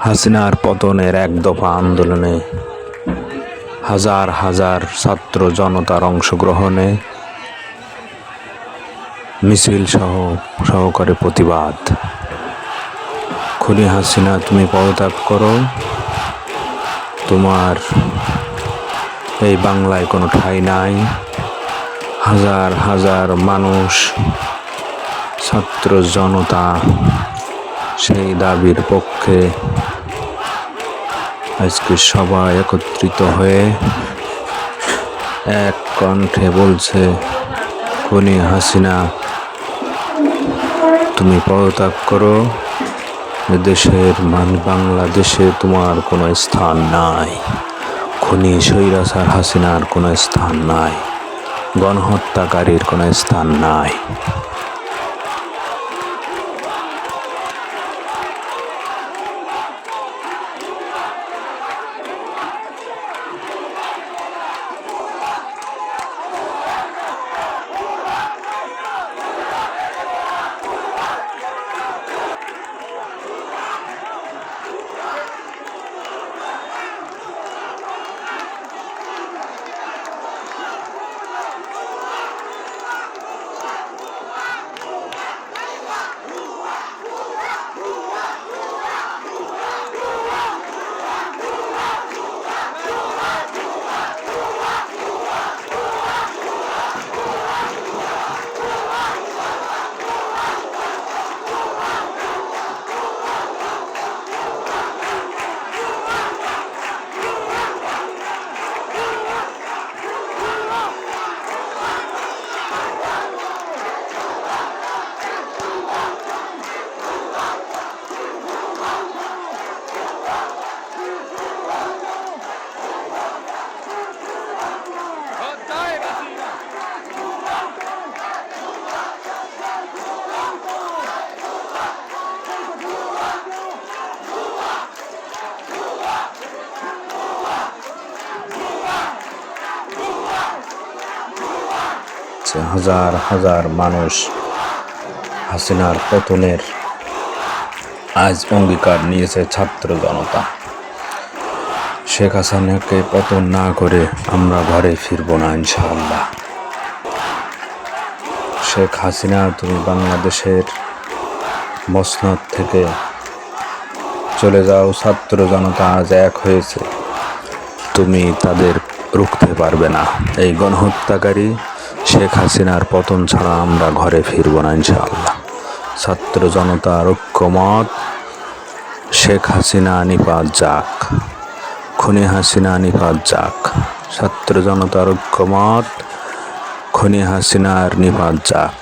হাসিনার পতনের এক দফা আন্দোলনে হাজার হাজার ছাত্র জনতার অংশগ্রহণে মিছিল সহ সহকারে প্রতিবাদ। খুনি হাসিনা, তুমি পদত্যাগ করো। তোমার এই বাংলায় কোনো ঠাঁই নাই। হাজার হাজার মানুষ, ছাত্র জনতা সেই দাবির পক্ষে আজকে সবাই একত্রিত হয়ে এক কণ্ঠে বলছে, খনি হাসিনা, তুমি পদত্যাগ করো। দেশের মান বাংলাদেশে তোমার কোনো স্থান নাই। খনি স্বৈরাচার হাসিনার কোনো স্থান নাই। গণহত্যাকারীর কোনো স্থান নাই। যে হাজার হাজার মানুষ হাসিনার পতনের আজ অঙ্গীকার নিয়েছে ছাত্র জনতা। শেখ হাসিনাকে পতন না করে আমরা ঘরে ফিরব না, ইনশাআল্লাহ। শেখ হাসিনা, তুমি বাংলাদেশের মসনদ থেকে চলে যাও, ছাত্র জনতা আজ এক হয়েছে। তুমি তাদের রুখতে পারবে না। এই গণহত্যাকারী শেখ হাসিনার পতন ছাড়া আমরা ঘরে ফিরব না, ইনশাআল্লাহ। ছাত্র জনতার ঐক্যমত, শেখ হাসিনা নিপাত যাক, খুনি হাসিনা নিপাত যাক, ছাত্র জনতার ঐক্যমত, খুনি হাসিনার নিপাত যাক।